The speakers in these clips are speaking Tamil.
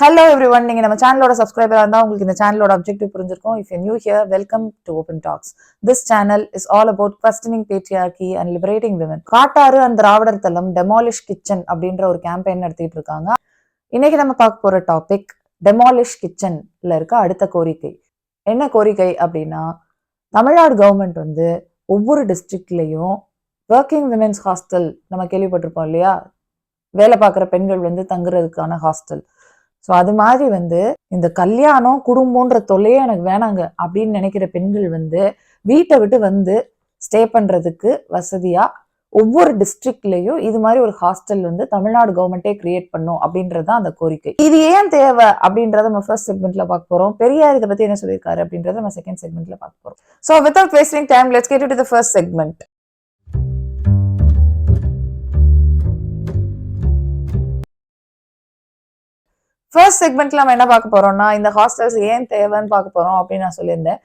ஹலோ எவ்ரி ஒன் நீங்கள் நம்ம சேனலோட சப்ஸ்கிரைபரா இருந்தால் உங்களுக்கு இந்த சேனலோட அப்ஜெக்டிவ் புரிஞ்சிருக்கும். If you new here welcome to open talks this channel is all about questioning patriarchy and liberating women Kaattaru and Dravidar Thalam demolish kitchen அப்படின்ற ஒரு கேம்பெயின் நடத்திட்டு இருக்காங்க. இன்னைக்கு நம்ம பார்க்க போற டாபிக் டெமாலிஷ் கிச்சன்ல இருக்க அடுத்த கோரிக்கை. என்ன கோரிக்கை அப்படின்னா தமிழ்நாடு கவர்மெண்ட் வந்து ஒவ்வொரு டிஸ்ட்ரிக்ட்லேயும் ஒர்க்கிங் விமென்ஸ் ஹாஸ்டல் நம்ம கேள்விப்பட்டிருப்போம் இல்லையா? வேலை பார்க்குற பெண்கள் வந்து தங்குறதுக்கான ஹாஸ்டல் ஸோ அது மாதிரி வந்து இந்த கல்யாணம் குடும்பம்ன்ற தொல்லையே எனக்கு வேணாங்க அப்படின்னு நினைக்கிற பெண்கள் வந்து வீட்டை விட்டு வந்து ஸ்டே பண்ணுறதுக்கு வசதியாக ஒவ்வொரு டிஸ்ட்ரிக்ட்லேயும் இது மாதிரி ஒரு ஹாஸ்டல் வந்து தமிழ்நாடு கவர்மெண்ட்டே கிரியேட் பண்ணும் அப்படின்றது தான் அந்த கோரிக்கை. இது ஏன் தேவை அப்படின்றத நம்ம ஃபர்ஸ்ட் செக்மெண்ட்ல பார்க்க போறோம். பெரியார் இதை பத்தி என்ன சொல்லியிருக்காரு அப்படின்றத நம்ம செகண்ட் செக்மெண்ட்ல பார்க்க போறோம். So without wasting time let's get to first segment first செக்மெண்ட்ல நம்ம என்ன பார்க்க போறோம்னா இந்த ஹாஸ்டல்ஸ் ஏன் தேவைன்னு பார்க்க போறோம் அப்படின்னு நான் சொல்லியிருந்தேன்.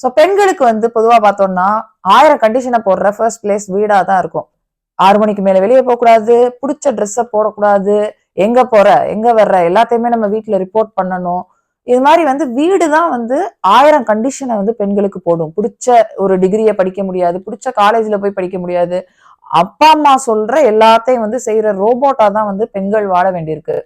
ஸோ பெண்களுக்கு வந்து பொதுவாக பார்த்தோம்னா ஆயிரம் கண்டிஷனை போடுற ஃபர்ஸ்ட் பிளேஸ் வீடாக தான் இருக்கும். ஆறு மணிக்கு மேலே வெளியே போகக்கூடாது பிடிச்ச ட்ரெஸ்ஸை போடக்கூடாது எங்க போற எங்க வர்ற எல்லாத்தையுமே நம்ம வீட்டில் ரிப்போர்ட் பண்ணணும். இது மாதிரி வந்து வீடு தான் வந்து ஆயிரம் கண்டிஷனை வந்து பெண்களுக்கு போடும். பிடிச்ச ஒரு டிகிரியை படிக்க முடியாது பிடிச்ச காலேஜில் போய் படிக்க முடியாது. அப்பா அம்மா சொல்ற எல்லாத்தையும் வந்து செய்யற ரோபோட்டா தான் வந்து பெண்கள் வாழ வேண்டியிருக்கு.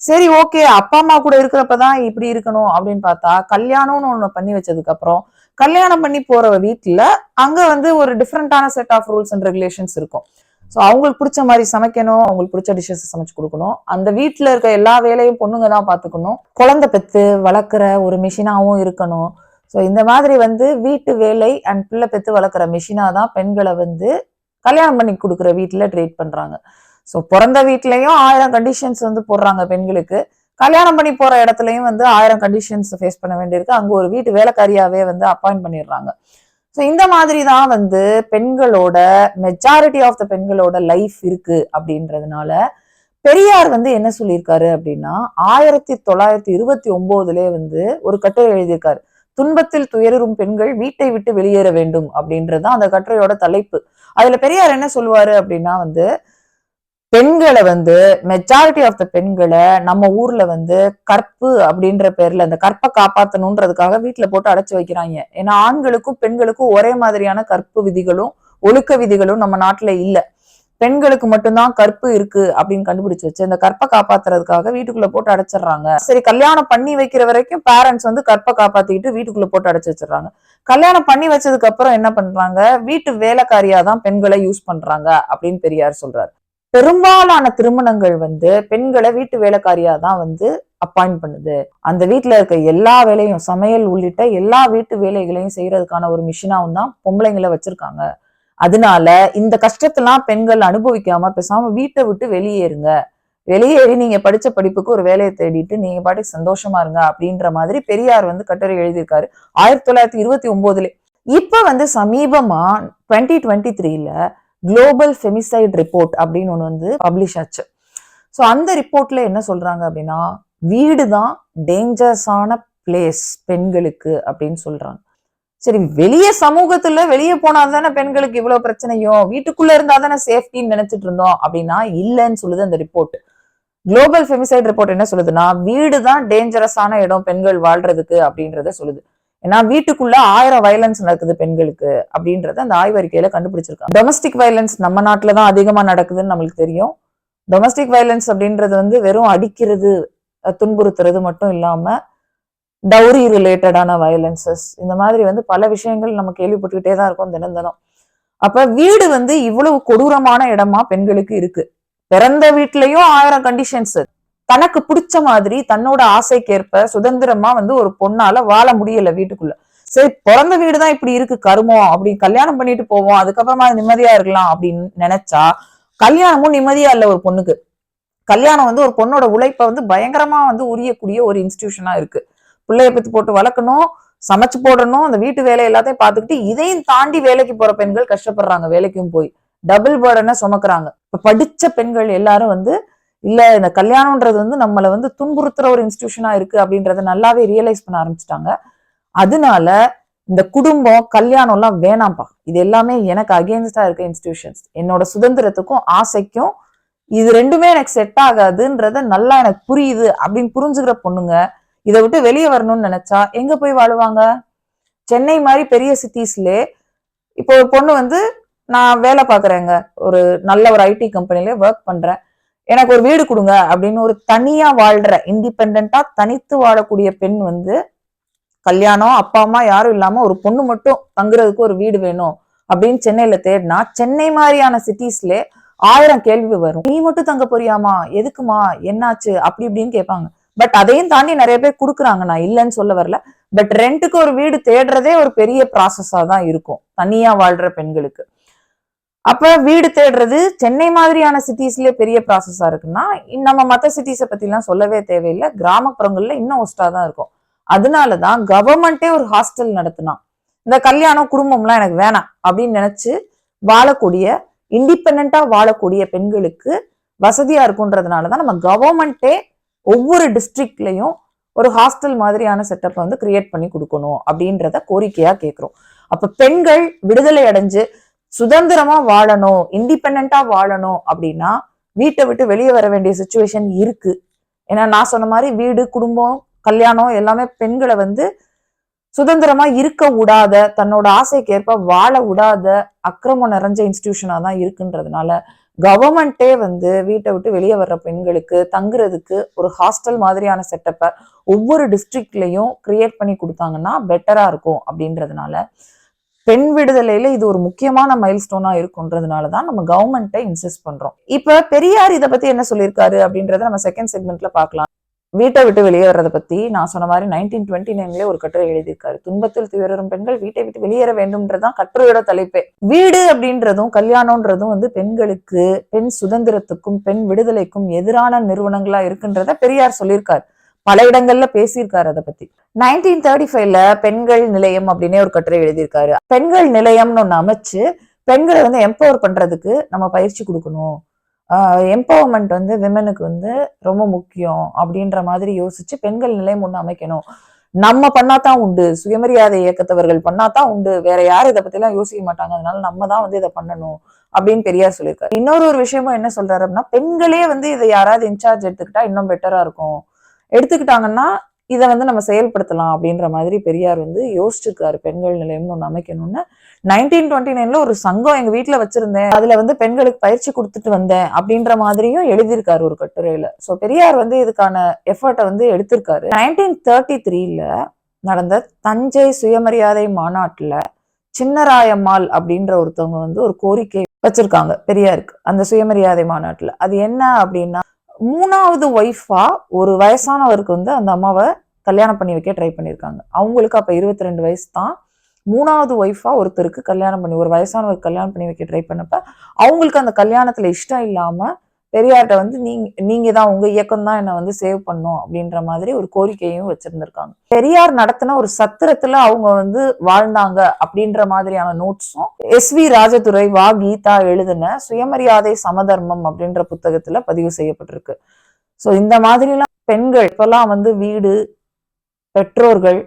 சரி ஓகே அப்பா அம்மா கூட இருக்கிறப்பதான் இப்படி இருக்கணும் அப்படின்னு பார்த்தா கல்யாணம்னு ஒண்ணு பண்ணி வச்சதுக்கு அப்புறம் கல்யாணம் பண்ணி போற வீட்டுல அங்க வந்து ஒரு டிஃப்ரெண்டான set of rules and regulations இருக்கும். ஸோ அவங்களுக்கு பிடிச்ச மாதிரி சமைக்கணும் அவங்களுக்கு பிடிச்ச டிஷ்ஷஸ் சமைச்சு கொடுக்கணும். அந்த வீட்டில் இருக்க எல்லா வேலையும் பொண்ணுங்க தான் பார்த்துக்கணும் குழந்தை பெற்று வளர்க்குற ஒரு மிஷினாகவும் இருக்கணும். ஸோ இந்த மாதிரி வந்து வீட்டு வேலை அண்ட் பிள்ளை பெற்று வளர்க்குற மிஷினா தான் பெண்களை வந்து கல்யாணம் பண்ணி கொடுக்குற வீட்டில் ட்ரீட் பண்ணுறாங்க ஸோ பிறந்த வீட்லேயும் ஆயிரம் கண்டிஷன்ஸ் வந்து போடுறாங்க பெண்களுக்கு. கல்யாணம் பண்ணி போற இடத்துலயும் வந்து ஆயிரம் கண்டிஷன்ஸ் ஃபேஸ் பண்ண வேண்டியிருக்கு. அங்க ஒரு வீட்டு வேலைக்காரியாவே வந்து அப்பாயிண்ட் பண்ணிடுறாங்க. ஸோ இந்த மாதிரி தான் வந்து பெண்களோட மெஜாரிட்டி ஆஃப் த பெண்களோட லைஃப் இருக்கு அப்படின்றதுனால பெரியார் வந்து என்ன சொல்லியிருக்காரு அப்படின்னா ஆயிரத்தி தொள்ளாயிரத்தி இருபத்தி ஒன்பதுலேயே வந்து ஒரு கட்டுரை எழுதியிருக்காரு. துன்பத்தில் துயரும் பெண்கள் வீட்டை விட்டு வெளியேற வேண்டும் அப்படின்றதுதான் அந்த கட்டுரையோட தலைப்பு. அதுல பெரியார் என்ன சொல்லுவாரு அப்படின்னா வந்து பெண்களை வந்து மெஜாரிட்டி ஆஃப் த பெண்களை நம்ம ஊர்ல வந்து கற்பு அப்படின்ற பேர்ல அந்த கற்பை காப்பாத்தணுன்றதுக்காக வீட்டுல போட்டு அடைச்சு வைக்கிறாங்க. ஏன்னா ஆண்களுக்கும் பெண்களுக்கும் ஒரே மாதிரியான கற்பு விதிகளும் ஒழுக்க விதிகளும் நம்ம நாட்டுல இல்ல. பெண்களுக்கு மட்டும்தான் கற்பு இருக்கு அப்படின்னு கண்டுபிடிச்சு வச்சு இந்த கற்பை காப்பாத்துறதுக்காக வீட்டுக்குள்ள போட்டு அடைச்சிடுறாங்க. சரி கல்யாணம் பண்ணி வைக்கிற வரைக்கும் பேரண்ட்ஸ் வந்து கற்பை காப்பாத்திக்கிட்டு வீட்டுக்குள்ள போட்டு அடைச்சு வச்சிடுறாங்க. கல்யாணம் பண்ணி வச்சதுக்கு அப்புறம் என்ன பண்றாங்க? வீட்டு வேலைக்காரியா தான் பெண்களை யூஸ் பண்றாங்க அப்படின்னு பெரியார் சொல்றாரு. பெரும்பாலான திருமணங்கள் வந்து பெண்களை வீட்டு வேலைக்காரியா தான் வந்து அப்பாயிண்ட் பண்ணுது. அந்த வீட்டுல இருக்க எல்லா வேலையும் சமையல் உள்ளிட்ட எல்லா வீட்டு வேலைகளையும் செய்யறதுக்கான ஒரு மிஷினாவும் தான் பொம்பளைங்களை வச்சிருக்காங்க. அதனால இந்த கஷ்டத்தெல்லாம் பெண்கள் அனுபவிக்காம பேசாம வீட்டை விட்டு வெளியேறுங்க வெளியேறி நீங்க படிச்ச படிப்புக்கு ஒரு வேலையை தேடிட்டு நீங்க பாட்டுக்கு சந்தோஷமா இருங்க அப்படின்ற மாதிரி பெரியார் வந்து கட்டுரை எழுதியிருக்காரு. ஆயிரத்தி தொள்ளாயிரத்தி இருபத்தி ஒன்பதுல இப்ப வந்து சமீபமா டுவெண்ட்டி டுவெண்ட்டி த்ரீல குளோபல் ஃபெமிசைட் ரிப்போர்ட் அப்படின்னு ஒன்று வந்து பப்ளிஷ் ஆச்சு. ஸோ அந்த ரிப்போர்ட்ல என்ன சொல்றாங்க அப்படின்னா வீடு தான் டேஞ்சர்ஸான பிளேஸ் பெண்களுக்கு அப்படின்னு சொல்றாங்க. சரி வெளியே சமூகத்துல வெளியே போனா தானே பெண்களுக்கு இவ்வளவு பிரச்சனையும் வீட்டுக்குள்ள இருந்தா தானே சேஃப்டின்னு நினைச்சிட்டு இருந்தோம் அப்படின்னா இல்லைன்னு சொல்லுது அந்த ரிப்போர்ட் குளோபல் ஃபெமிசைட் ரிப்போர்ட் என்ன சொல்லுதுன்னா வீடு தான் டேஞ்சரஸான இடம் பெண்கள் வாழ்றதுக்கு அப்படின்றத சொல்லுது. ஏன்னா வீட்டுக்குள்ள ஆயிரம் வயலன்ஸ் நடக்குது பெண்களுக்கு அப்படின்றத அந்த ஆய்வறிக்கையில கண்டுபிடிச்சிருக்காங்க. டொமஸ்டிக் வயலன்ஸ் நம்ம நாட்டுல தான் அதிகமா நடக்குதுன்னு நம்மளுக்கு தெரியும். டொமஸ்டிக் வயலன்ஸ் அப்படின்றது வந்து வெறும் அடிக்கிறது துன்புறுத்துறது மட்டும் இல்லாம டவுரி ரிலேட்டடான வயலன்சஸ் இந்த மாதிரி வந்து பல விஷயங்கள் நம்ம கேள்விப்பட்டுக்கிட்டே தான் இருக்கோம் தினம் தினம். அப்ப வீடு வந்து இவ்வளவு கொடூரமான இடமா பெண்களுக்கு இருக்கு. பிறந்த வீட்லயும் ஆயிரம் கண்டிஷன்ஸ் தனக்கு பிடிச்ச மாதிரி தன்னோட ஆசைக்கேற்ப சுதந்திரமா வந்து ஒரு பொண்ணால வாழ முடியல வீட்டுக்குள்ள. சரி பிறந்த வீடுதான் இப்படி இருக்கு கருமம் அப்படி கல்யாணம் பண்ணிட்டு போவோம் அதுக்கப்புறமா நிம்மதியா இருக்கலாம் அப்படின்னு நினைச்சா கல்யாணமும் நிம்மதியா இல்ல ஒரு பொண்ணுக்கு. கல்யாணம் வந்து ஒரு பொண்ணோட உழைப்பை வந்து பயங்கரமா வந்து உரியக்கூடிய ஒரு இன்ஸ்டிடியூஷனா இருக்கு. பிள்ளைய பத்தி போட்டு வளர்க்கணும் சமைச்சு போடணும் அந்த வீட்டு வேலை எல்லாத்தையும் பார்த்துக்கிட்டு இதையும் தாண்டி வேலைக்கு போற பெண்கள் கஷ்டப்படுறாங்க வேலைக்கும் போய். டபுள் பேர்டனை சுமக்குறாங்க. இப்ப படிச்ச பெண்கள் எல்லாரும் வந்து இல்லை இந்த கல்யாணம்ன்றது வந்து நம்மளை வந்து துன்புறுத்துற ஒரு இன்ஸ்டியூஷனாக இருக்கு அப்படின்றத நல்லாவே ரியலைஸ் பண்ண ஆரம்பிச்சிட்டாங்க. அதனால இந்த குடும்பம் கல்யாணம்லாம் வேணாம்ப்பா. இது எல்லாமே எனக்கு அகேன்ஸ்டாக இருக்க இன்ஸ்டிடியூஷன்ஸ் என்னோட சுதந்திரத்துக்கும் ஆசைக்கும் இது ரெண்டுமே எனக்கு செட் ஆகாதுன்றத நல்லா எனக்கு புரியுது அப்படின்னு புரிஞ்சுக்கிற பொண்ணுங்க இதை விட்டு வெளியே வரணும்னு நினைச்சா எங்க போய் வாழுவாங்க? சென்னை மாதிரி பெரிய சிட்டிஸ்லே இப்போ ஒரு பொண்ணு வந்து நான் வேலை பார்க்குறேங்க. ஒரு நல்ல ஒரு ஐடி கம்பெனிலே ஒர்க் பண்றேன். எனக்கு ஒரு வீடு கொடுங்க அப்படின்னு ஒரு தனியா வாழ்ற இண்டிபெண்டா தனித்து வாழக்கூடிய பெண் வந்து கல்யாணம் அப்பா அம்மா யாரும் இல்லாம ஒரு பொண்ணு மட்டும் தங்குறதுக்கு ஒரு வீடு வேணும் அப்படின்னு சென்னையில தேடினா சென்னை மாதிரியான சிட்டிஸ்ல ஆயிரம் கேள்வி வரும். நீ மட்டும் தங்க போறியாமா? எதுக்குமா? என்னாச்சு? அப்படி இப்படின்னு கேட்பாங்க. பட் அதையும் தாண்டி நிறைய பேர் கொடுக்குறாங்க. நான் இல்லைன்னு சொல்ல வரல. பட் ரெண்டுக்கு ஒரு வீடு தேடுறதே ஒரு பெரிய ப்ராசஸா தான் இருக்கும். தனியா வாழ்ற பெண்களுக்கு. அப்ப வீடு தேடுறது சென்னை மாதிரியான சிட்டிஸ்லயே பெரிய ப்ராசஸா இருக்குன்னா நம்ம மற்ற சிட்டிஸை பத்தி எல்லாம் சொல்லவே தேவையில்லை. கிராமப்புறங்கள்ல இன்னும் ஒஸ்டா தான் இருக்கும். அதனாலதான் கவர்மெண்டே ஒரு ஹாஸ்டல் நடத்தினா இந்த கல்யாணம் குடும்பம்லாம் எனக்கு வேணாம் அப்படின்னு நினைச்சு வாழக்கூடிய இண்டிபெண்டா வாழக்கூடிய பெண்களுக்கு வசதியா இருக்குன்றதுனாலதான் நம்ம கவர்மெண்டே ஒவ்வொரு டிஸ்ட்ரிக்ட்லயும் ஒரு ஹாஸ்டல் மாதிரியான செட்டப்பை வந்து கிரியேட் பண்ணி கொடுக்கணும் அப்படின்றத கோரிக்கையா கேட்கிறோம் அப்ப பெண்கள் விடுதலை அடைஞ்சு சுதந்திரமா வாழணும் இண்டிபெண்டா வாழணும் அப்படின்னா வீட்டை விட்டு வெளியே வர வேண்டிய சுச்சுவேஷன் இருக்கு. ஏன்னா நான் சொன்ன மாதிரி வீடு குடும்பம் கல்யாணம் எல்லாமே பெண்களை வந்து சுதந்திரமா இருக்க விடாத தன்னோட ஆசைக்கேற்ப வாழ விடாத அக்கிரமம் நிறைஞ்ச இன்ஸ்டிடியூஷனா தான் இருக்குன்றதுனால கவர்மெண்டே வந்து வீட்டை விட்டு வெளியே வர்ற பெண்களுக்கு தங்குறதுக்கு ஒரு ஹாஸ்டல் மாதிரியான செட்டப்பை ஒவ்வொரு டிஸ்ட்ரிக்ட்லையும் கிரியேட் பண்ணி கொடுத்தாங்கன்னா பெட்டரா இருக்கும் அப்படின்றதுனால பெண் விடுதலையில இது ஒரு முக்கியமான மைல் ஸ்டோனா இருக்குன்றதுனால தான் நம்ம கவர்மெண்ட்டை இன்சிஸ்ட் பண்றோம். இப்ப பெரியார் இதை பத்தி என்ன சொல்லியிருக்காரு அப்படின்றத நம்ம செகண்ட் செக்மெண்ட்ல பார்க்கலாம். வீட்டை விட்டு வெளியே வர்றதை பத்தி நான் சொன்ன மாதிரி நைன்டீன் டுவெண்ட்டி நைன்லயே ஒரு கட்டுரை எழுதியிருக்காரு. துன்பத்தில் துயரும் பெண்கள் வீட்டை விட்டு வெளியேற வேண்டும்ன்றதுதான் கட்டுரையோட தலைப்பே. வீடு அப்படின்றதும் கல்யாணம்ன்றதும் வந்து பெண்களுக்கு பெண் சுதந்திரத்துக்கும் பெண் விடுதலைக்கும் எதிரான நிறுவனங்களா இருக்குன்றத பெரியார் சொல்லியிருக்காரு. பல இடங்கள்ல பேசியிருக்காரு அதை பத்தி. நைன்டீன் தேர்ட்டி ஃபைவ்ல பெண்கள் நிலையம் அப்படின்னே ஒரு கட்டுரை எழுதியிருக்காரு. பெண்கள் நிலையம்னு ஒன்று அமைச்சு பெண்களை வந்து எம்பவர் பண்றதுக்கு நம்ம பயிற்சி கொடுக்கணும். எம்பவர்மெண்ட் வந்து விமனுக்கு வந்து ரொம்ப முக்கியம் அப்படின்ற மாதிரி யோசிச்சு பெண்கள் நிலையம் ஒன்று அமைக்கணும். நம்ம பண்ணாதான் உண்டு. சுயமரியாதை இயக்கத்தவர்கள் பண்ணாதான் உண்டு. வேற யாரும் இதை பத்திலாம் யோசிக்க மாட்டாங்க. அதனால நம்ம தான் வந்து இதை பண்ணணும் அப்படின்னு பெரியார் சொல்லியிருக்காரு. இன்னொரு ஒரு விஷயமும் என்ன சொல்றாரு அப்படின்னா பெண்களே வந்து இதை யாராவது இன்சார்ஜ் எடுத்துக்கிட்டா இன்னும் பெட்டரா இருக்கும். எடுத்துக்கிட்டாங்கன்னா இதை வந்து நம்ம செயல்படுத்தலாம் அப்படின்ற மாதிரி பெரியார் வந்து யோசிச்சிருக்காரு பெண்கள் நிலையம்னு ஒன்று அமைக்கணும்னு. நைன்டீன் டுவெண்ட்டி நைன்ல ஒரு சங்கம் எங்க வீட்டில் வச்சிருந்தேன். அதுல வந்து பெண்களுக்கு பயிற்சி கொடுத்துட்டு வந்தேன் அப்படின்ற மாதிரியும் எழுதியிருக்காரு ஒரு கட்டுரையில. ஸோ பெரியார் வந்து இதுக்கான எஃபர்ட்டை வந்து எடுத்திருக்காரு. நைன்டீன் தேர்ட்டி த்ரீல நடந்த தஞ்சை சுயமரியாதை மாநாட்டில் சின்னராயம்மாள் அப்படின்ற ஒருத்தவங்க வந்து ஒரு கோரிக்கை வச்சிருக்காங்க பெரியாருக்கு அந்த சுயமரியாதை மாநாட்டில். அது என்ன அப்படின்னா மூணாவது ஒய்ஃபா ஒரு வயசானவருக்கு வந்து அந்த அம்மாவை கல்யாணம் பண்ணி வைக்க ட்ரை பண்ணியிருக்காங்க. அவங்களுக்கு அப்போ இருபத்தி ரெண்டு வயசு தான். மூணாவது ஒய்ஃபா ஒருத்தருக்கு கல்யாணம் பண்ணி ஒரு வயசானவருக்கு கல்யாணம் பண்ணி வைக்க ட்ரை பண்ணப்ப அவங்களுக்கு அந்த கல்யாணத்துல இஷ்டம் இல்லாம பெரியார்கிட்ட வந்து நீங்க நீங்க தான் உங்க இயக்கம் தான் என்னை வந்து சேவ் பண்ணும் அப்படின்ற மாதிரி ஒரு கோரிக்கையும் வச்சிருந்திருக்காங்க. பெரியார் நடத்தின ஒரு சத்திரத்துல அவங்க வந்து வாழ்ந்தாங்க அப்படின்ற மாதிரியான நோட்ஸும் எஸ் வி ராஜதுரை வா கீதா எழுதின சுயமரியாதை சமதர்மம் அப்படின்ற புத்தகத்துல பதிவு செய்யப்பட்டிருக்கு. ஸோ இந்த மாதிரிலாம் பெண்கள் இப்பெல்லாம் வந்து வீடு பெற்றோர்கள்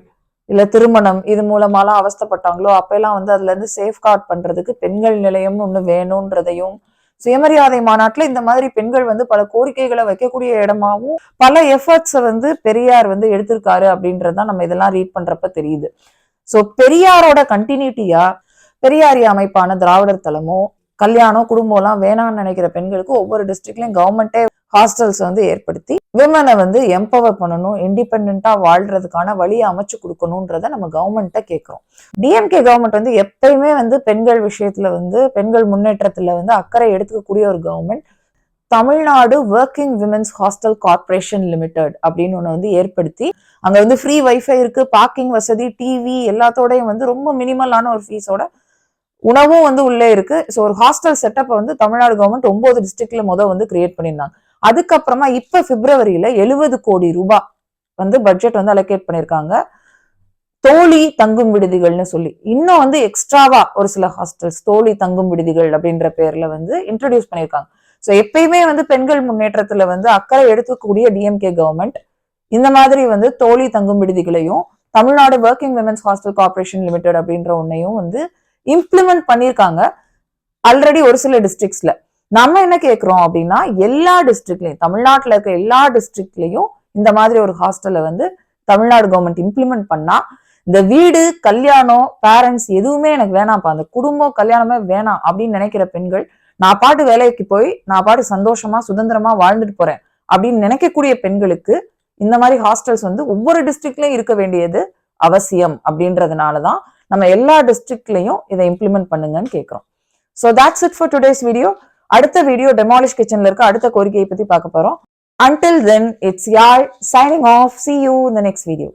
இல்ல திருமணம் இது மூலமாலாம் அவஸ்தப்பட்டாங்களோ அப்பெல்லாம் வந்து அதுல இருந்து சேஃப்கார்ட் பண்றதுக்கு பெண்கள் நிலையம்னு ஒண்ணு வேணும்ன்றதையும் சுயமரியாதை மாநாட்டில் இந்த மாதிரி பெண்கள் வந்து பல கோரிக்கைகளை வைக்கக்கூடிய இடமாவும் பல எஃபர்ட்ஸை வந்து பெரியார் வந்து எடுத்திருக்காரு அப்படின்றதுதான் நம்ம இதெல்லாம் ரீட் பண்றப்ப தெரியுது. சோ பெரியாரோட கண்டினியூட்டியா பெரியாரிய அமைப்பான திராவிடர் தளமோ கல்யாணம் குடும்பம் எல்லாம் வேணாம்னு நினைக்கிற பெண்களுக்கு ஒவ்வொரு டிஸ்ட்ரிக்ட்லையும் கவர்மெண்ட்டே ஹாஸ்டல்ஸ் வந்து ஏற்படுத்தி விமனை வந்து எம்பவர் பண்ணணும் இண்டிபெண்டா வாழ்றதுக்கான வழியை அமைச்சு கொடுக்கணும்ன்றத நம்ம கவர்மெண்ட்டை கேட்குறோம். டிஎம்கே கவர்மெண்ட் வந்து எப்பயுமே வந்து பெண்கள் விஷயத்துல வந்து பெண்கள் முன்னேற்றத்துல வந்து அக்கறை எடுத்துக்கக்கூடிய ஒரு government Tamil Nadu working women's hostel corporation limited அப்படின்னு ஒன்று வந்து ஏற்படுத்தி அங்க வந்து ஃப்ரீ வைஃபை இருக்கு பார்க்கிங் வசதி டிவி எல்லாத்தோடையும் வந்து ரொம்ப மினிமலான ஒரு ஃபீஸோட உணவும் வந்து உள்ளே இருக்கு. ஸோ ஒரு ஹாஸ்டல் செட்டப்பை வந்து தமிழ்நாடு கவர்மெண்ட் ஒன்பது டிஸ்ட்ரிக்ட்ல முதல் வந்து கிரியேட் பண்ணியிருந்தாங்க. அதுக்கப்புறமா இப்ப பிப்ரவரியில எழுபது கோடி ரூபாய் வந்து பட்ஜெட் வந்து அலோகேட் பண்ணியிருக்காங்க தோழி தங்கும் விடுதிகள்னு சொல்லி. இன்னும் வந்து எக்ஸ்ட்ராவா ஒரு சில ஹாஸ்டல்ஸ் தோழி தங்கும் விடுதிகள் அப்படின்ற பேர்ல வந்து இன்ட்ரடியூஸ் பண்ணியிருக்காங்க ஸோ எப்பயுமே வந்து பெண்கள் முன்னேற்றத்துல வந்து அக்கறை எடுத்துக்கூடிய டிஎம்கே கவர்மெண்ட் இந்த மாதிரி வந்து தோழி தங்கும் விடுதிகளையும் Tamil Nadu working women's hostel corporation limited அப்படின்ற ஒன்னையும் வந்து இம்ப்ளிமெண்ட் பண்ணியிருக்காங்க ஆல்ரெடி ஒரு சில டிஸ்ட்ரிக்ட்ஸ்ல நம்ம என்ன கேட்குறோம் அப்படின்னா எல்லா டிஸ்ட்ரிக்ட்லையும் தமிழ்நாட்டில் இருக்க எல்லா டிஸ்ட்ரிக்ட்லையும் இந்த மாதிரி ஒரு ஹாஸ்டலை வந்து தமிழ்நாடு கவர்மெண்ட் இம்ப்ளிமெண்ட் பண்ணா இந்த வீடு கல்யாணம் பேரண்ட்ஸ் எதுவுமே எனக்கு வேணாம்ப்பா. அந்த குடும்பம் கல்யாணமே வேணாம் அப்படின்னு நினைக்கிற பெண்கள் நான் பாட்டு வேலைக்கு போய் நான் பாட்டு சந்தோஷமா சுதந்திரமா வாழ்ந்துட்டு போறேன் அப்படின்னு நினைக்கக்கூடிய பெண்களுக்கு இந்த மாதிரி ஹாஸ்டல்ஸ் வந்து ஒவ்வொரு டிஸ்ட்ரிக்ட்லயும் இருக்க வேண்டியது அவசியம் அப்படின்றதுனால தான் நம்ம எல்லா டிஸ்ட்ரிக்ட்லையும் இதை இம்ப்ளிமெண்ட் பண்ணுங்கன்னு கேட்குறோம் so that's it for today's video அடுத்த வீடியோ டெமாலிஷ் கிச்சன்ல இருக்க அடுத்த கோரிக்கையை பத்தி பார்க்க போறோம் until then it's Yazh signing off see you இந்த நெக்ஸ்ட் வீடியோ